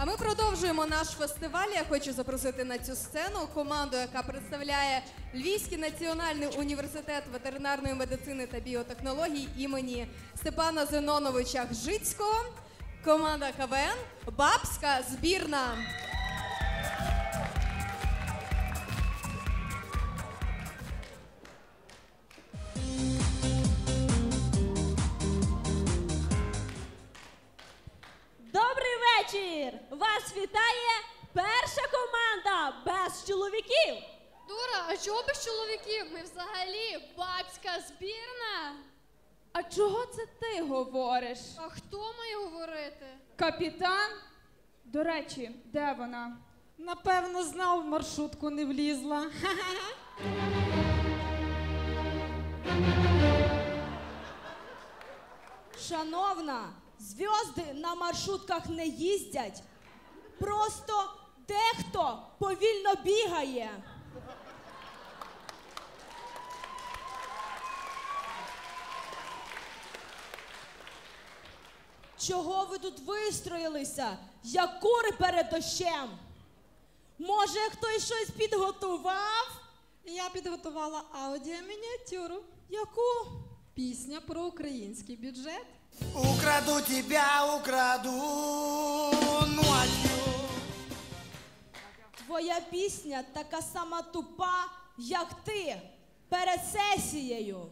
А ми продовжуємо наш фестиваль. Я хочу запросити на цю сцену команду, яка представляє Львівський національний університет ветеринарної медицини та біотехнологій імені Степана Зеноновича Гжицького. Команда КВН Бабська збірна. Вечір! Вас вітає перша команда без чоловіків. Дура, а чого без чоловіків? Ми взагалі бабська збірна. А чого це ти говориш? А хто має говорити? Капітан? До речі, де вона? Напевно, знав, в маршрутку не влізла. Шановна, зв'язки на маршрутках не їздять. Просто дехто повільно бігає. Чого ви тут вистроїлися, як кури перед дощем? Може, хтось щось підготував? Я підготувала аудіомініатюру. Яку? Пісня про український бюджет. Украду тебя, украду ночью. Твоя пісня така сама тупа, як ти перед сесією.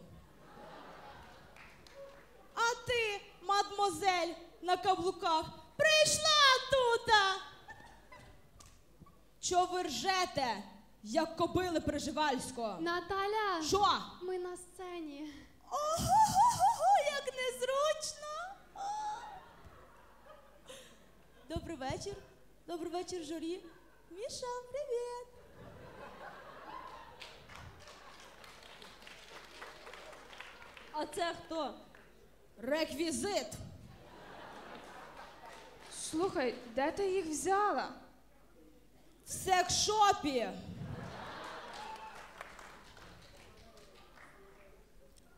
А ти, мадмозель, на каблуках, прийшла тута. Чо ви ржете, як кобили Приживальського? Наталя, Що? ми на сцені. Ого, як незручно. Добрий вечір. Добрий вечір, журі. Міша, привіт. А це хто? Реквізит. Слухай, де ти їх взяла? В секшопі.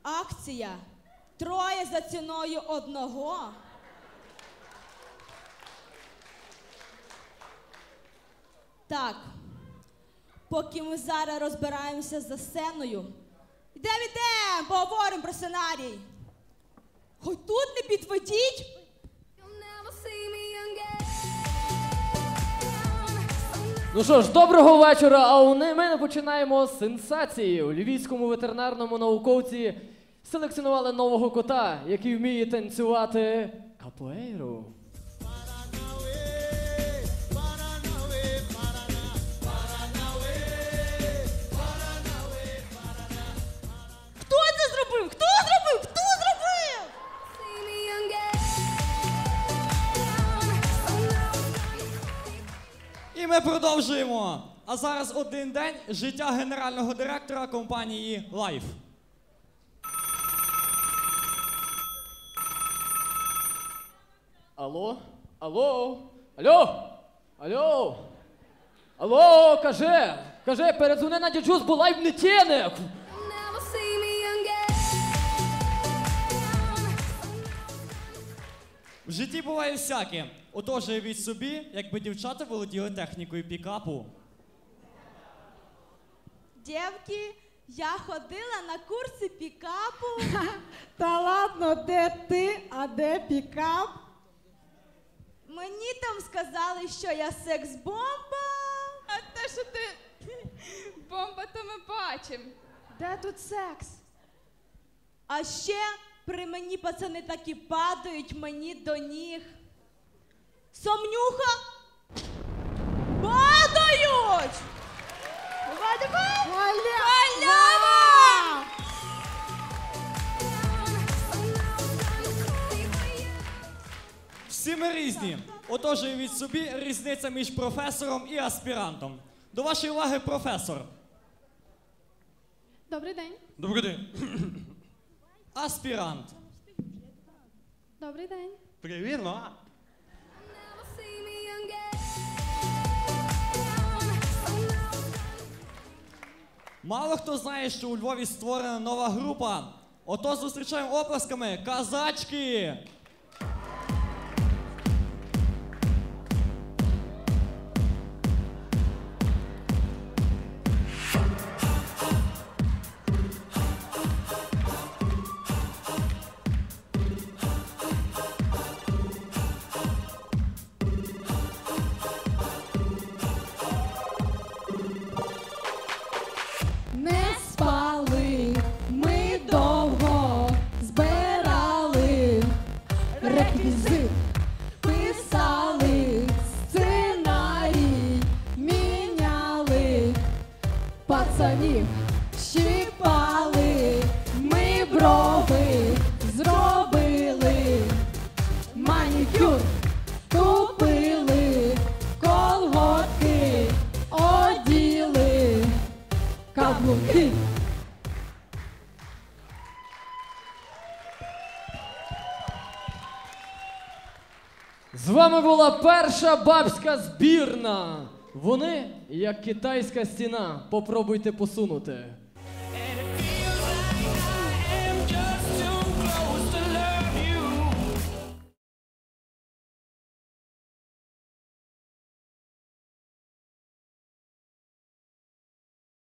Акція. Троє за ціною одного. Так. Поки ми зараз розбираємося за сценою. Йдемо, йдемо, поговоримо про сценарій. Хоч тут не підведіть. Ну що ж, доброго вечора. А у ми починаємо з сенсації. У львівському ветеринарному науковці селекціонували нового кота, який вміє танцювати капуейру. Ми продовжуємо. А зараз один день життя генерального директора компанії Life. Алло? Алло? Алло? Алло? Алло, каже, каже, передзвони на діджус, бо лайв не тяне. В житті буває всяке. Отож, уявіть собі, якби дівчата володіли технікою пікапу. Дівки, я ходила на курси пікапу. Та ладно, де ти, а де пікап? Мені там сказали, що я секс-бомба. А те, що ти бомба, то ми бачимо. Де тут секс? А ще при мені пацани такі падають мені до ніг. Сомнюха. Падають! Халява! Всі ми різні. Отож, уявіть собі, різниця між професором і аспірантом. До вашої уваги, професор. Добрий день. Добрий день. Аспірант. Добрий день. Привіт, ну. Мало хто знає, що у Львові створена нова група. Ото зустрічаємо оплесками казачки. не спали, ми довго збирали реквізит, писали сценарій, міняли пацанів. З вами була перша бабська збірна. Вони, як китайська стіна, попробуйте посунути.